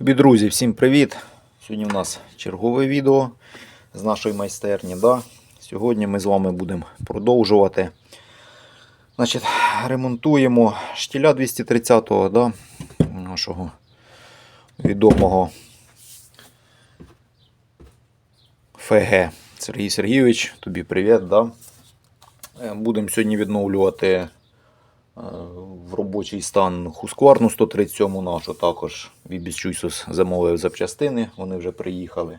Любі друзі, всім привіт! Сьогодні у нас чергове відео з нашої майстерні. Да? Сьогодні ми з вами будемо продовжувати. Значить, ремонтуємо штіля 230-го да? нашого відомого ФГ. Сергій Сергійович, тобі привіт. Да? Е, Будемо сьогодні відновлювати в робочий стан Хускварну 137 нашу також Вібіс замовив запчастини, вони вже приїхали.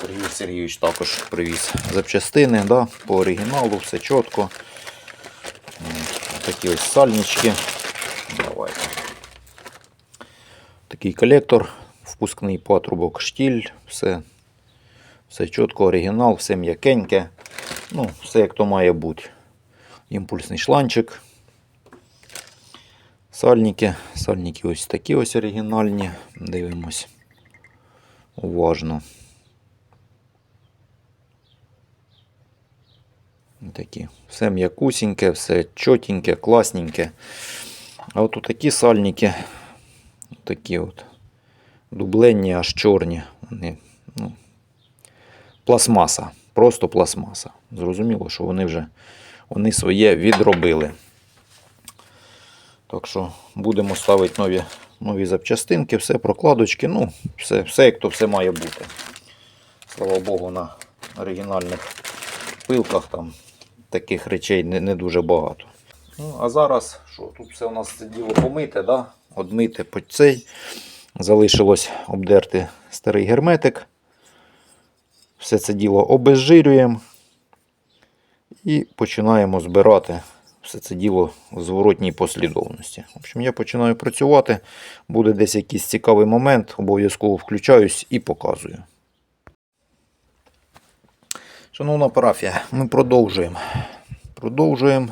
Сергій Сергійович також привіз запчастини да, по оригіналу, все чітко. Такі ось сальнички. Давайте. Такий колектор, впускний патрубок, штіль, все, все чітко, оригінал, все м'якеньке. Ну, все як то має бути. Імпульсний шланчик. Сальники. Сальники ось такі ось оригінальні. Дивимось уважно. Такі. Все м'якусіньке, все чотеньке, класненьке. А от такі сальники, такі от дубленні, аж чорні. Вони, ну, пластмаса. Просто пластмаса. Зрозуміло, що вони вже вони своє відробили. Так що будемо ставити нові, нові запчастинки, все, прокладочки, ну, все, все як то все має бути. Слава Богу, на оригінальних пилках там таких речей не, не дуже багато. Ну, а зараз, що, тут все у нас це діло помите, да? одмите по цей. Залишилось обдерти старий герметик. Все це діло обезжирюємо і починаємо збирати все це діло в зворотній послідовності. В общем, я починаю працювати. Буде десь якийсь цікавий момент, обов'язково включаюсь і показую. Шановна парафія, ми продовжуємо. Продовжуємо.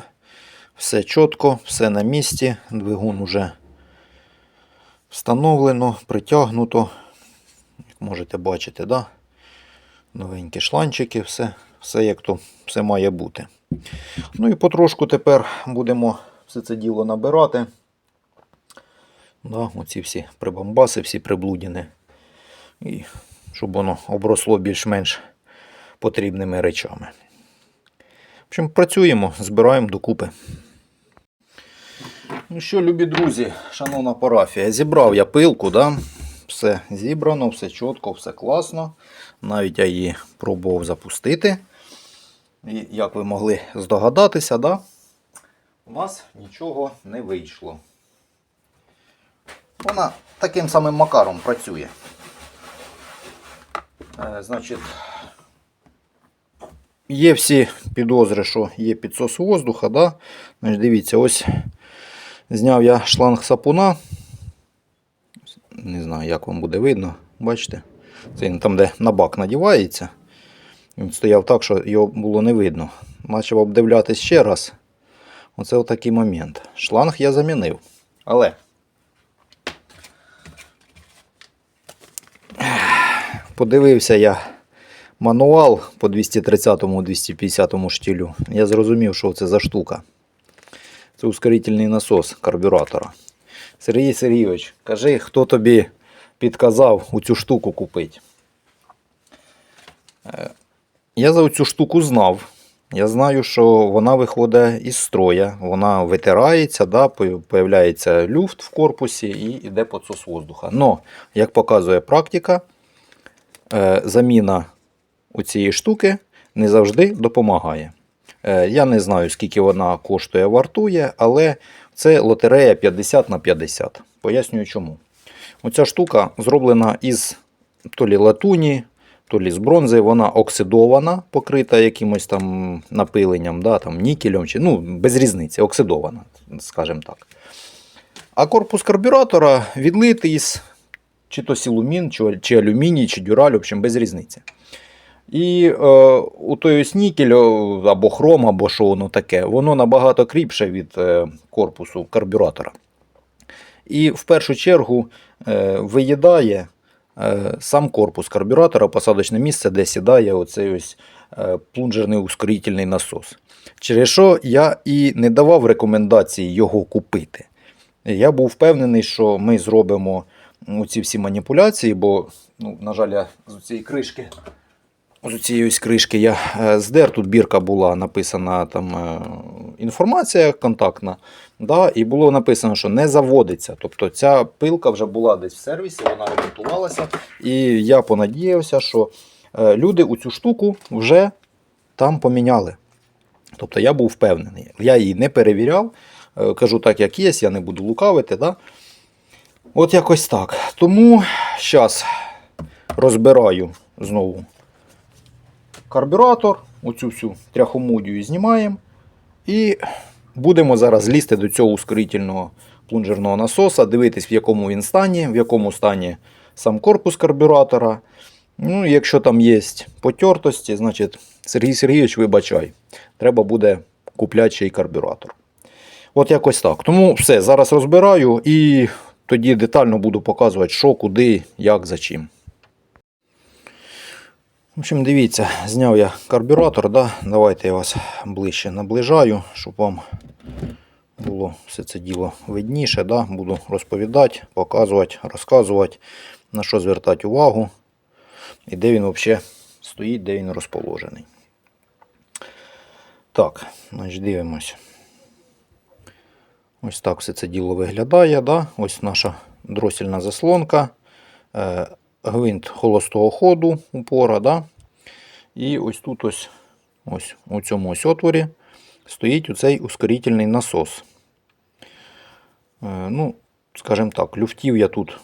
Все чітко, все на місці. Двигун уже встановлено, притягнуто. Як можете бачити, да? новенькі шланчики, все, все як то все має бути. Ну і потрошку тепер будемо все це діло набирати. Да, оці всі прибамбаси, всі приблудіни. І щоб воно обросло більш-менш потрібними речами. В общем, працюємо, збираємо докупи. Ну що, любі друзі, шановна парафія, зібрав я пилку, да? все зібрано, все чітко, все класно. Навіть я її пробував запустити. Як ви могли здогадатися, да? у нас нічого не вийшло. Вона таким самим макаром працює. Е, значить, є всі підозри, що є підсос воздуха. Да? Значить, дивіться, ось зняв я шланг сапуна. Не знаю, як вам буде видно. Бачите? Це він там, де на бак надівається. Він стояв так, що його було не видно. Почав обдивлятись ще раз. Оце отакий момент. Шланг я замінив. Але подивився я мануал по 230-250 штілю. Я зрозумів, що це за штука. Це ускорительний насос карбюратора. Сергій Сергійович, кажи, хто тобі підказав у цю штуку купити. Я за цю штуку знав. Я знаю, що вона виходить із строя, вона витирається, да, появляється люфт в корпусі і йде підсос воздуха. Но, як показує практика, е, заміна у цієї штуки не завжди допомагає. Е, Я не знаю, скільки вона коштує, вартує, але це лотерея 50 на 50. Пояснюю чому. Оця штука зроблена із то лі латуні, то лі з бронзи, вона оксидована, покрита якимось там напиленням, да, там, нікелем, чи, ну, без різниці, оксидована, скажімо так. А корпус карбюратора відлитий із чи то силумін, чи, алюміній, чи дюраль, в общем, без різниці. І е, у той ось нікель або хром, або що воно таке, воно набагато кріпше від е, корпусу карбюратора. І в першу чергу е, виїдає сам корпус карбюратора, посадочне місце, де сідає оцей ось е, плунжерний ускорительний насос. Через що я і не давав рекомендації його купити. Я був впевнений, що ми зробимо ці всі маніпуляції, бо, ну, на жаль, я з цієї кришки. З цієї ось кришки я е, здер, тут бірка була написана там е, інформація контактна. Да, і було написано, що не заводиться. Тобто ця пилка вже була десь в сервісі, вона ремонтувалася. І я понадіявся, що е, люди у цю штуку вже там поміняли. Тобто я був впевнений. Я її не перевіряв. Кажу так, як є, я не буду лукавити. Да? От якось так. Тому зараз розбираю знову карбюратор, оцю всю тряхомудію знімаємо. І будемо зараз лізти до цього ускорительного плунжерного насоса, дивитись, в якому він стані, в якому стані сам корпус карбюратора. Ну, якщо там є потертості, значить Сергій Сергійович, вибачай, треба буде купляти ще й карбюратор. От якось так. Тому все, зараз розбираю і тоді детально буду показувати, що, куди, як, за чим. В общем, дивіться, зняв я карбюратор, да? давайте я вас ближче наближаю, щоб вам було все це діло видніше. Да? Буду розповідати, показувати, розказувати, на що звертати увагу і де він взагалі стоїть, де він розположений. Так, значить дивимось. Ось так все це діло виглядає. Да? Ось наша дросільна заслонка, е, гвинт холостого ходу упора. Да? І ось тут, ось, ось у цьому ось отворі, стоїть оцей ускорительний насос. Е, ну, скажімо так, люфтів я тут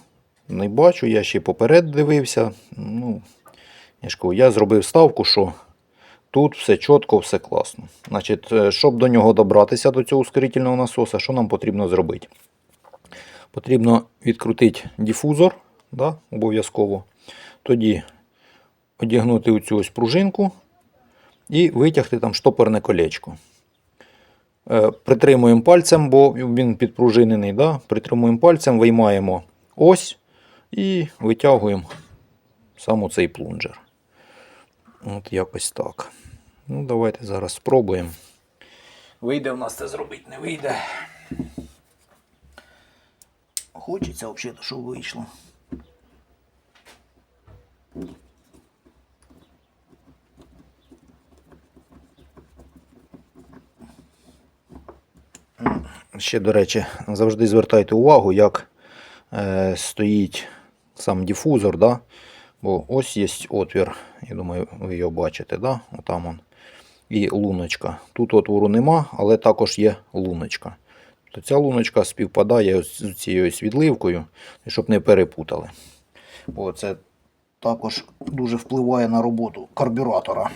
не бачу, я ще поперед дивився. Ну, я, ж кажу, я зробив ставку, що тут все чітко, все класно. Значить, е, щоб до нього добратися, до цього ускорительного насоса, що нам потрібно зробити? Потрібно відкрутити дифузор, да, обов'язково. Тоді одягнути оцю ось пружинку і витягти там штопорне колечко. Е, Притримуємо пальцем, бо він підпружинений. Да? Притримуємо пальцем, виймаємо ось і витягуємо сам цей плунжер. От якось так. Ну, давайте зараз спробуємо. Вийде в нас це зробити, не вийде. Хочеться взагалі, щоб вийшло. Ще, до речі, завжди звертайте увагу, як е, стоїть сам дифузор. Да? Бо ось є отвір, я думаю, ви його бачите, да? Отам он. І луночка. Тут отвору нема, але також є луночка. То ця луночка співпадає з цією ось щоб не перепутали. Бо це також дуже впливає на роботу карбюратора.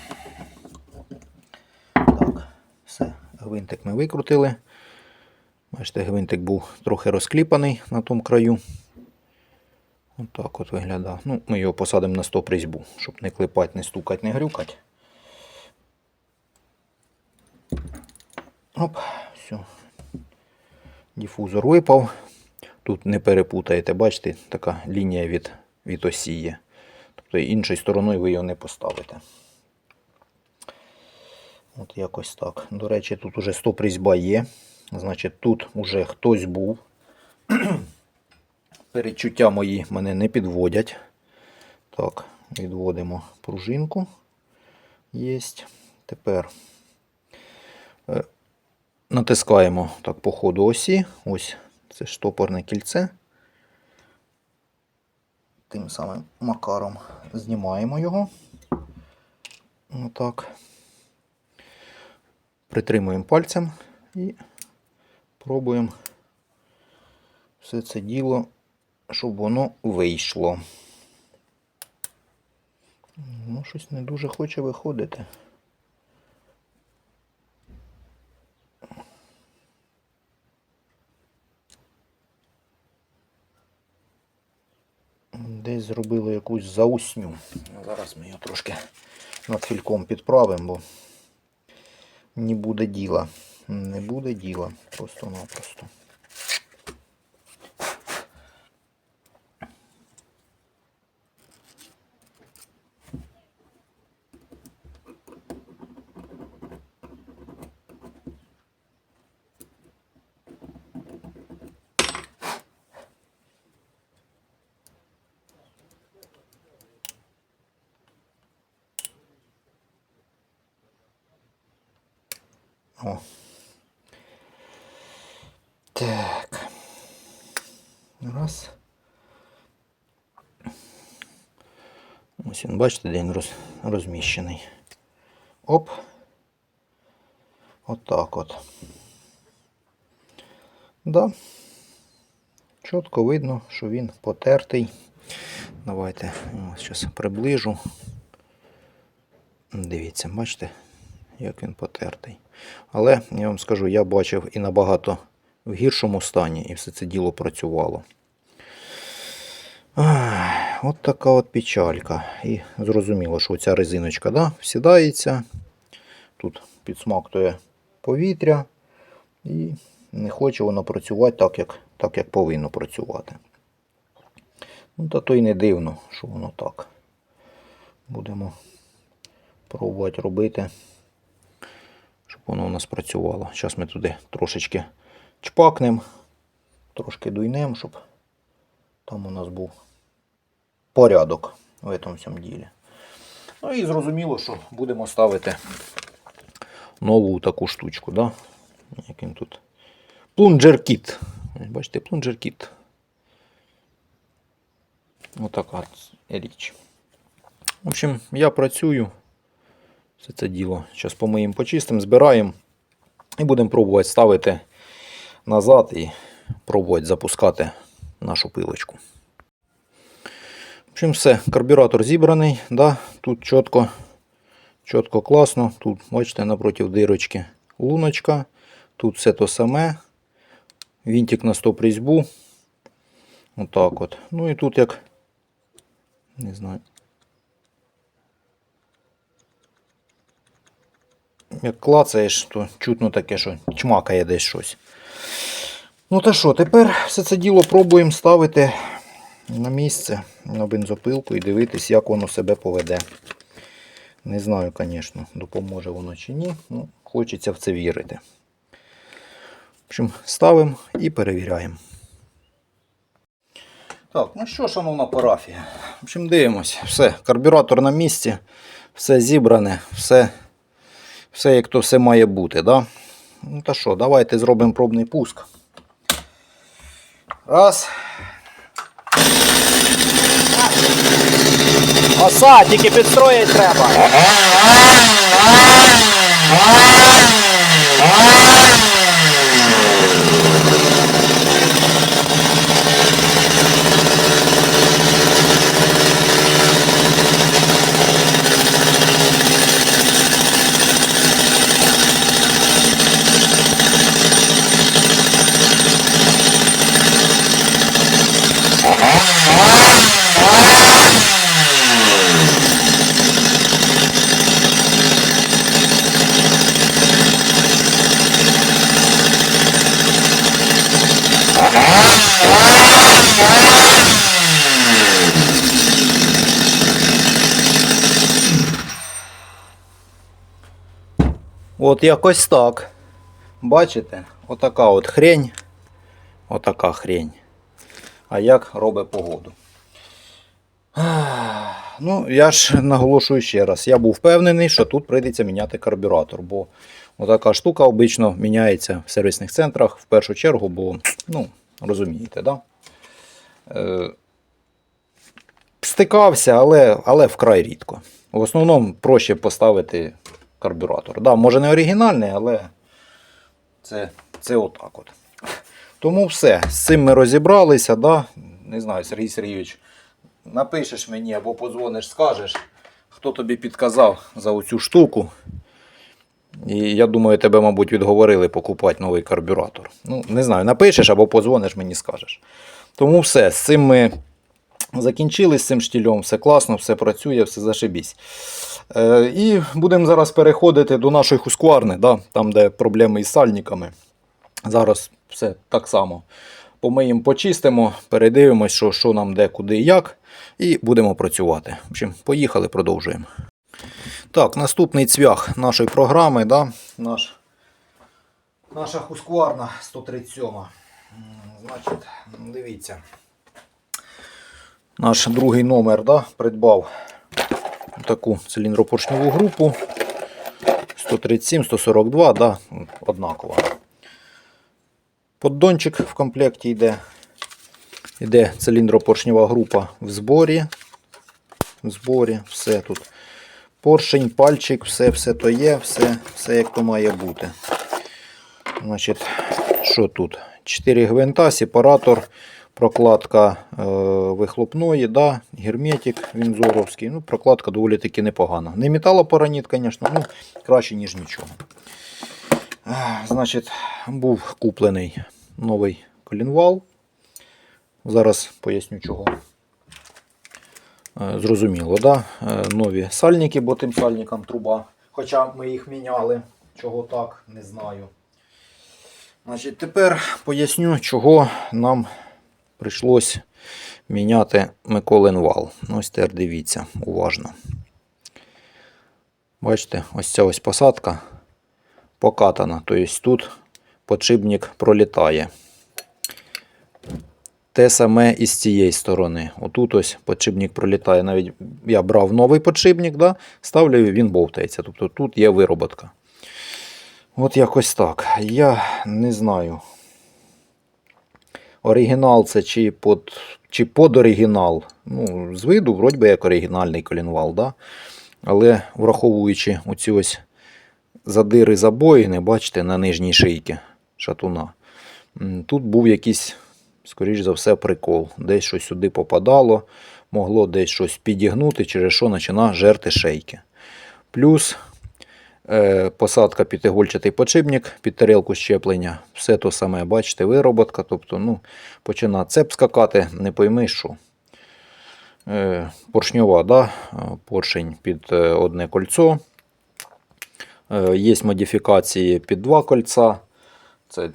Так, все, гвинтик ми викрутили. Бачите, гвинтик був трохи розкліпаний на тому краю. Отак от виглядав. Ну, Ми його посадимо на стоп різьбу, щоб не клепати, не стукати, не грюкати. Оп, все. Дифузор випав. Тут не перепутаєте, бачите, така лінія від, від осі є. Тобто іншою стороною ви його не поставите. От якось так. До речі, тут уже стоп різьба є. Значить, тут уже хтось був. Перечуття мої мене не підводять. Так, відводимо пружинку. Єсть. Тепер е, натискаємо так по ходу осі. Ось це штопорне кільце. Тим самим макаром знімаємо його. Отак. Притримуємо пальцем і пробуємо все це діло, щоб воно вийшло. Ну, щось не дуже хоче виходити. Десь зробило якусь заусню. Зараз ми його трошки над фільком підправимо, бо не буде діла не буде діла просто-напросто. О. Так. Раз. Ось він, бачите, де він роз, розміщений. Оп. Отак от. Да. Чітко видно, що він потертий. Давайте зараз приближу. Дивіться, бачите, як він потертий. Але я вам скажу, я бачив і набагато в гіршому стані, і все це діло працювало. Ах, От така от печалька. І зрозуміло, що ця резиночка да, всідається. Тут підсмактує повітря. І не хоче воно працювати так, як, так, як повинно працювати. Ну, та то й не дивно, що воно так. Будемо пробувати робити, щоб воно у нас працювало. Зараз ми туди трошечки чпакнемо, трошки дуйнемо, щоб там у нас був порядок в цьому всьому ділі. Ну і зрозуміло, що будемо ставити нову таку штучку. Да? Як тут? Плунджер-кіт. Бачите, плунджер-кіт. Отака річ. В общем, я працюю. Все це діло. Зараз помиємо, почистимо, збираємо. І будемо пробувати ставити назад і пробувати запускати нашу пилочку. В общем, все, карбюратор зібраний. Да? Тут чітко, чітко класно. Тут, бачите, напроти дирочки луночка. Тут все то саме. Вінтик на стоп різьбу. Отак от. Ну і тут як. Не знаю. Як клацаєш, то чутно таке, що чмакає десь щось. Ну та що, тепер все це діло пробуємо ставити на місце, на бензопилку і дивитись, як воно себе поведе. Не знаю, звісно, допоможе воно чи ні. Ну, Хочеться в це вірити. В общем, ставимо і перевіряємо. Так, ну що, шановна парафія. В общем, дивимось. Все, карбюратор на місці, все зібране, все, все як то все має бути. Да? Ну та що, давайте зробимо пробний пуск. Раз. Оса, тільки підстроїть треба. От якось так. Бачите? Отака от хрень. Отака хрень. А як робить погоду? Ну, я ж наголошую ще раз. Я був впевнений, що тут прийдеться міняти карбюратор, бо отака штука обично міняється в сервісних центрах в першу чергу, бо, ну, розумієте, да? Е, стикався, але, але вкрай рідко. В основному проще поставити карбюратор. Да, може не оригінальний, але це, це отак от. Тому все. З цим ми розібралися. Да? Не знаю, Сергій Сергійович, напишеш мені або подзвониш, скажеш, хто тобі підказав за оцю штуку. І я думаю, тебе, мабуть, відговорили покупати новий карбюратор. Ну, не знаю, напишеш або подзвониш, мені скажеш. Тому все, з цим ми закінчили з цим штілем, все класно, все працює, все зашибісь. Е, і будемо зараз переходити до нашої хускварни, да, там, де проблеми із сальниками. Зараз все так само. Помиємо, почистимо, передивимось, що, що нам де, куди і як. І будемо працювати. В общем, поїхали, продовжуємо. Так, наступний цвях нашої програми. Да, наш, наша хускварна 137. Значить, дивіться. Наш другий номер да, придбав таку циліндропоршневу групу 137, 142, да, однаково. Поддончик в комплекті йде. Йде циліндропоршнева група в зборі. В зборі, все тут. Поршень, пальчик, все, все то є, все, все як то має бути. Значить, що тут? 4 гвинта, сепаратор, прокладка е, вихлопної, да, герметик вінзоровський. Ну, прокладка доволі таки непогана. Не металопараніт, звісно, ну краще, ніж нічого. Е, Значить, був куплений новий колінвал. Зараз поясню чого. Е, Зрозуміло, да? Е, нові сальники, бо тим сальникам труба. Хоча ми їх міняли. Чого так, не знаю. Значить, тепер поясню, чого нам прийшлось міняти Миколин вал. Ось тепер дивіться уважно. Бачите, ось ця ось посадка покатана. Тобто тут подшипник пролітає. Те саме і з цієї сторони. Отут ось подшипник пролітає. Навіть я брав новий подшипник, да, ставлю, він бовтається. Тобто тут є вироботка. От якось так. Я не знаю. Оригінал це чи под, чи под оригінал. Ну, з виду, вроді би, як оригінальний колінвал, да? але враховуючи оці ось задири забоїни, бачите, на нижній шийці шатуна. Тут був якийсь, скоріш за все, прикол. Десь щось сюди попадало, могло десь щось підігнути, через що почина жерти шейки. Плюс е, посадка п'ятигольчатий подшипник під тарілку щеплення. Все то саме, бачите, вироботка. Тобто, ну, почина цеп скакати, не пойми що. Е, поршньова, да? е, поршень під одне кольцо. Є модифікації під два кольця. Це,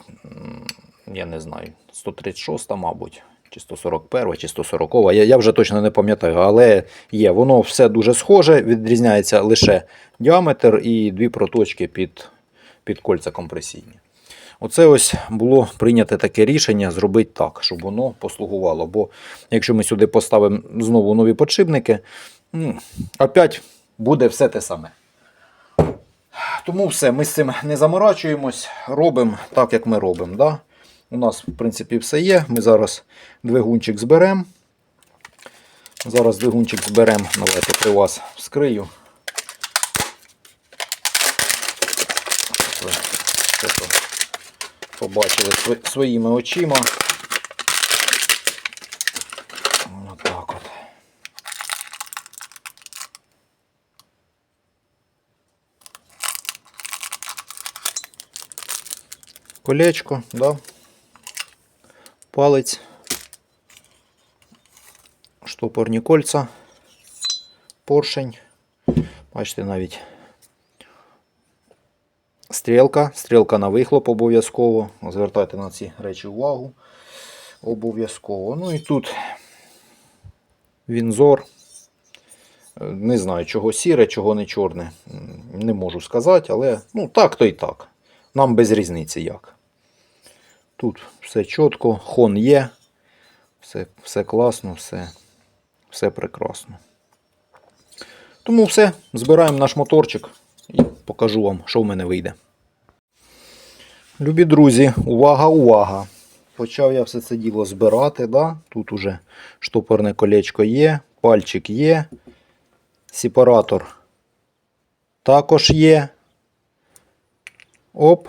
я не знаю, 136, мабуть, чи 141, чи 140. Я, я вже точно не пам'ятаю, але є. Воно все дуже схоже, відрізняється лише діаметр і дві проточки під, під кольця компресійні. Оце ось було прийнято таке рішення зробити так, щоб воно послугувало. Бо якщо ми сюди поставимо знову нові подшипники, ну, опять буде все те саме. Тому все, ми з цим не заморачуємось, робимо так, як ми робимо. Да? У нас, в принципі, все є. Ми зараз двигунчик зберемо. Зараз двигунчик зберемо. Давайте при вас вскрию. Побачили своїми очима. Отак от. Колечко, да? Палець, штопорні кольця, поршень. Бачите, навіть стрілка, стрілка на вихлоп обов'язково. Звертайте на ці речі увагу. Обов'язково. Ну і тут вінзор. Не знаю, чого сіре, чого не чорне. Не можу сказати, але ну так то і так. Нам без різниці як. Тут все чітко, хон є, все, все класно, все, все прекрасно. Тому все, збираємо наш моторчик і покажу вам, що в мене вийде. Любі друзі, увага, увага! Почав я все це діло збирати. Да? Тут уже штопорне колечко є, пальчик є, сепаратор також є. Оп.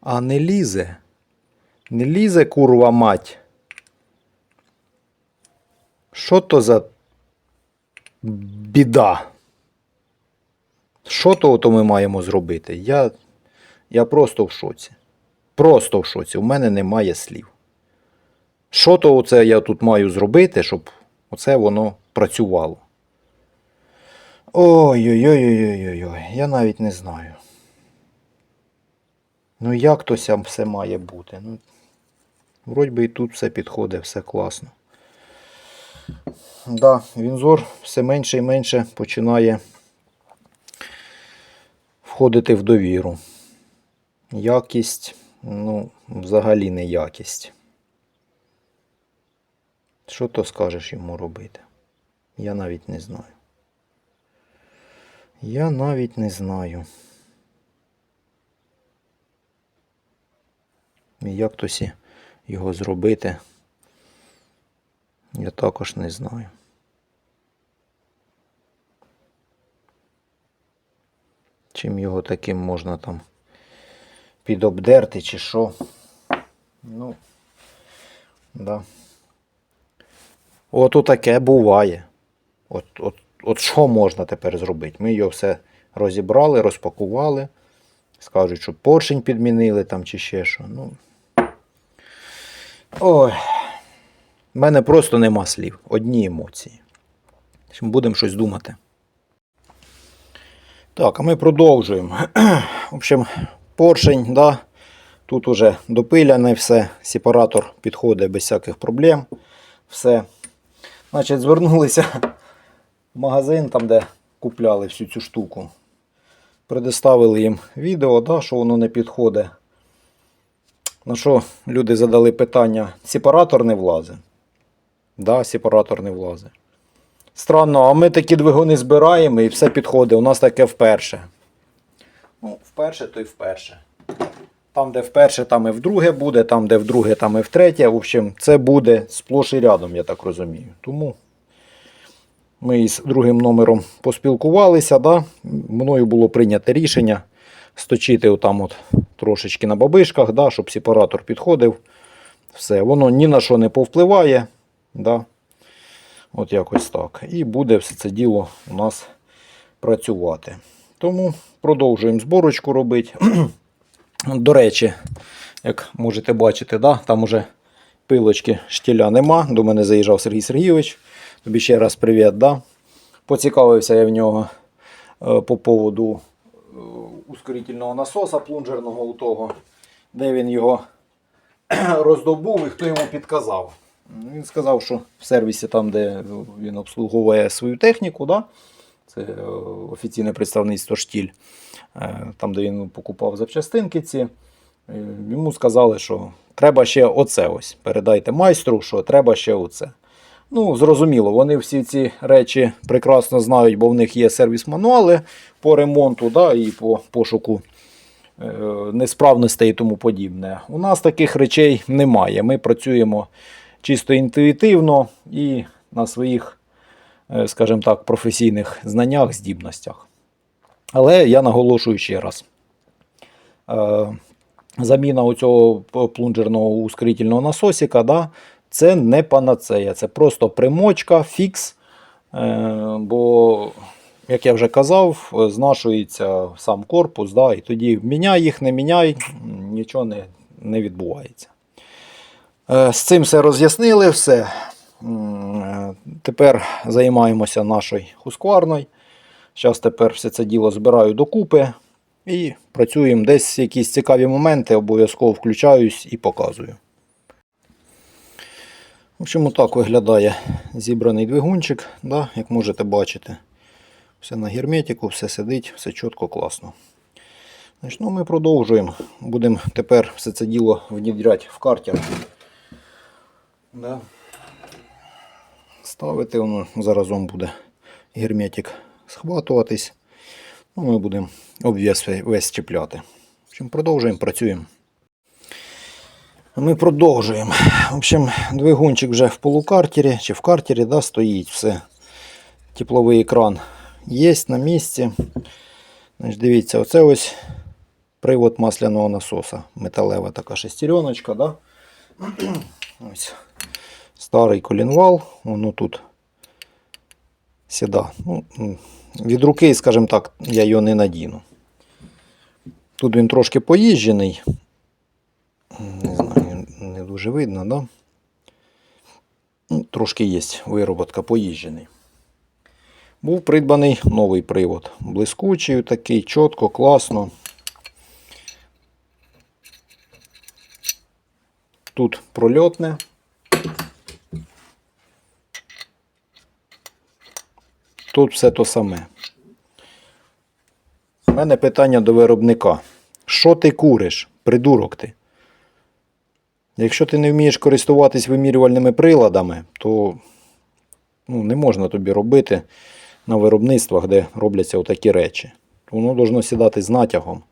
А не лізе. Не лізе, курва мать. Що то за біда? Що то ми маємо зробити? Я, я просто в шоці. Просто в шоці. У мене немає слів. Що то оце я тут маю зробити, щоб оце воно працювало? Ой-ой-ой-ой-ой-ой. Я навіть не знаю. Ну як то сям все має бути? Ну, Вроді би і тут все підходить, все класно. Да, Вінзор все менше і менше починає входити в довіру. Якість, ну, взагалі не якість. Що то скажеш йому робити? Я навіть не знаю. Я навіть не знаю. Як тосі його зробити, я також не знаю. Чим його таким можна там підобдерти чи що. Ну, да. От таке буває. От, от, от що можна тепер зробити? Ми його все розібрали, розпакували. Скажуть, що поршень підмінили там чи ще що. Ну. Ой. У мене просто нема слів. Одні емоції. Будемо щось думати. Так, а ми продовжуємо. В общем, поршень, да, тут уже допиляне все, сепаратор підходить без всяких проблем. Все. Значить, звернулися в магазин, там, де купляли всю цю штуку. Предоставили їм відео, да, що воно не підходить. На що люди задали питання: сепаратор не влазить. Да, сепаратор не влазить. Странно, а ми такі двигуни збираємо і все підходить. У нас таке вперше. Ну, вперше, то й вперше. Там, де вперше, там і вдруге буде, там, де вдруге, там і втретє. В общем, це буде сплош і рядом, я так розумію. Тому ми із другим номером поспілкувалися. Да? Мною було прийнято рішення сточити отам от трошечки на бабишках, да? щоб сепаратор підходив. Все, воно ні на що не повпливає. Да? От якось так. І буде все це діло у нас працювати. Тому продовжуємо зборочку робити. До речі, як можете бачити, да, там уже пилочки штіля нема. До мене заїжджав Сергій Сергійович. Тобі ще раз привіт. Да? Поцікавився я в нього е, по поводу е, ускорительного насоса плунжерного у того, де він його роздобув і хто йому підказав. Він сказав, що в сервісі, там, де він обслуговує свою техніку, да? це е, офіційне представництво штіль, е, там, де він покупав запчастинки ці, е, йому сказали, що треба ще оце ось. Передайте майстру, що треба ще оце. Ну, зрозуміло, вони всі ці речі прекрасно знають, бо в них є сервіс-мануали по ремонту да, і по пошуку е, несправностей і тому подібне. У нас таких речей немає. Ми працюємо чисто інтуїтивно і на своїх, е, скажімо так, професійних знаннях, здібностях. Але я наголошую ще раз. Е, Заміна оцього плунжерного ускорительного насосика, да, це не панацея, це просто примочка, фікс. Е, Бо, як я вже казав, знашується сам корпус, да, і тоді міняй їх, не міняй, нічого не, не відбувається. Е, З цим все роз'яснили, все. Е, Тепер займаємося нашою хускварною. Зараз тепер все це діло збираю докупи і працюємо. Десь якісь цікаві моменти, обов'язково включаюсь і показую. В общем, так виглядає зібраний двигунчик, да, як можете бачити. Все на герметику, все сидить, все чітко, класно. Значить, ну, ми продовжуємо. Будемо тепер все це діло внідряти в картер. Да. Ставити воно заразом буде герметик схватуватись. Ну, ми будемо обв'яз весь чіпляти. Продовжуємо, працюємо. Ми продовжуємо. В общем, двигунчик вже в полукартері чи в картері да, стоїть все. Тепловий екран є на місці. Значить, Дивіться, оце ось привод масляного насоса. Металева така шестереночка. Да? Ось. Старий колінвал, воно тут сіда. Ну, від руки, скажімо так, я його не надіну. Тут він трошки поїжджений. Дуже видно, да? Ну, трошки є вироботка поїжджений. Був придбаний новий привод. Блискучий такий, чітко, класно. Тут прольотне. Тут все то саме. У мене питання до виробника. Що ти куриш, придурок ти? Якщо ти не вмієш користуватись вимірювальними приладами, то ну, не можна тобі робити на виробництвах, де робляться отакі речі. Воно должно сідати з натягом.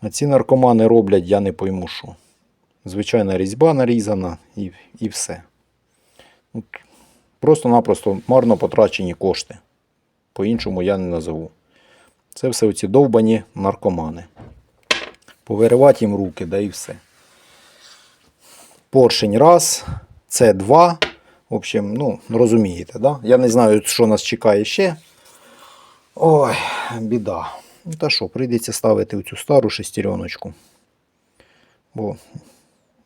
А ці наркомани роблять, я не пойму що. звичайна різьба нарізана і, і все. Просто-напросто марно потрачені кошти. По-іншому я не назову. Це все оці довбані наркомани. Повиривати їм руки, да і все. Поршень раз, це два. В общем, ну, розумієте, да? Я не знаю, що нас чекає ще. Ой, біда. Ну та що, прийдеться ставити цю стару шестереночку. Бо,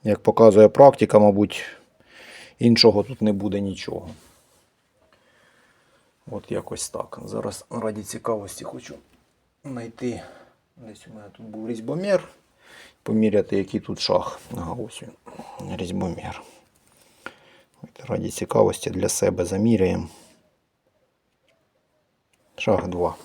як показує практика, мабуть, іншого тут не буде нічого. От якось так. Зараз раді цікавості хочу знайти. Десь у мене тут був різьбомір. Поміряти, який тут шаг. Ага, ось. Різьбомір. Раді цікавості для себе заміряємо. Шаг 2.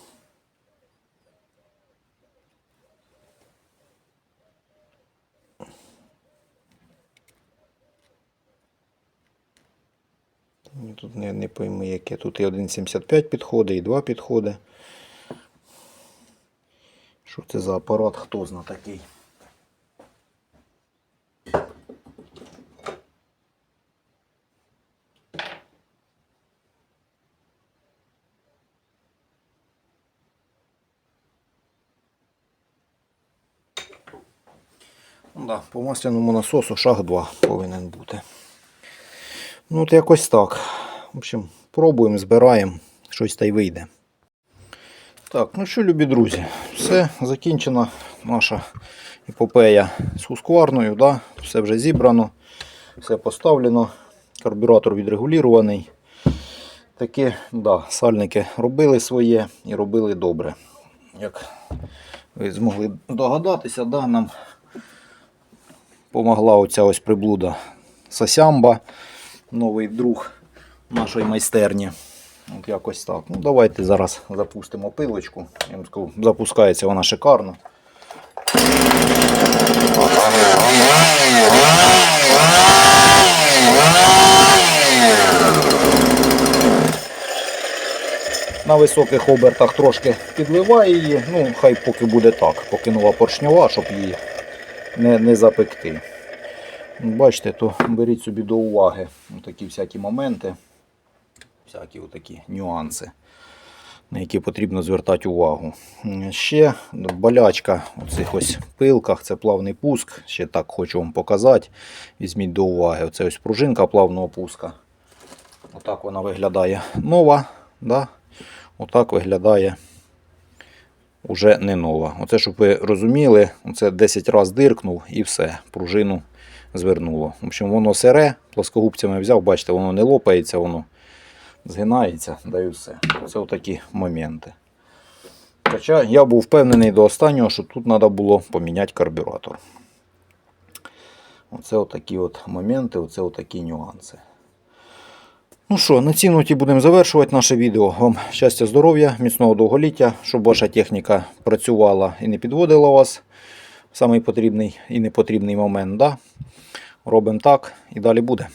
Тут не, не пойму, яке. Тут і 1,75 підходить, і 2 підходить. Що це за апарат, хто зна такий. Да, по масляному насосу шаг 2 повинен бути. Ну, от якось так. В общем, пробуємо, збираємо, щось та й вийде. Так, ну що, любі друзі, все, закінчена наша епопея з хускварною, да? все вже зібрано, все поставлено, карбюратор відрегулірований. Таке, да, сальники робили своє і робили добре. Як ви змогли догадатися, да, нам помогла оця ось приблуда Сосямба, новий друг нашої майстерні. От якось так. Ну, давайте зараз запустимо пилочку. Я скажу, запускається вона шикарно. На високих обертах трошки підливає її. Ну, хай поки буде так, поки нова поршньова, щоб її не, не запекти. Бачите, то беріть собі до уваги такі всякі моменти, всякі отакі нюанси, на які потрібно звертати увагу. Ще болячка у цих ось пилках, це плавний пуск. Ще так хочу вам показати. Візьміть до уваги. Оце ось пружинка плавного пуска. Отак вона виглядає нова. Да? Отак виглядає уже не нова. Оце, щоб ви розуміли, оце 10 разів диркнув і все, пружину звернуло. В общем, воно сире, плоскогубцями взяв, бачите, воно не лопається, воно згинається, даю все. Це отакі моменти. Хоча я був впевнений до останнього, що тут треба було поміняти карбюратор. Оце отакі от моменти, оце отакі нюанси. Ну що, на цій ноті будемо завершувати наше відео. Вам щастя, здоров'я, міцного довголіття, щоб ваша техніка працювала і не підводила вас самий потрібний і непотрібний момент. Да? Робимо так і далі буде.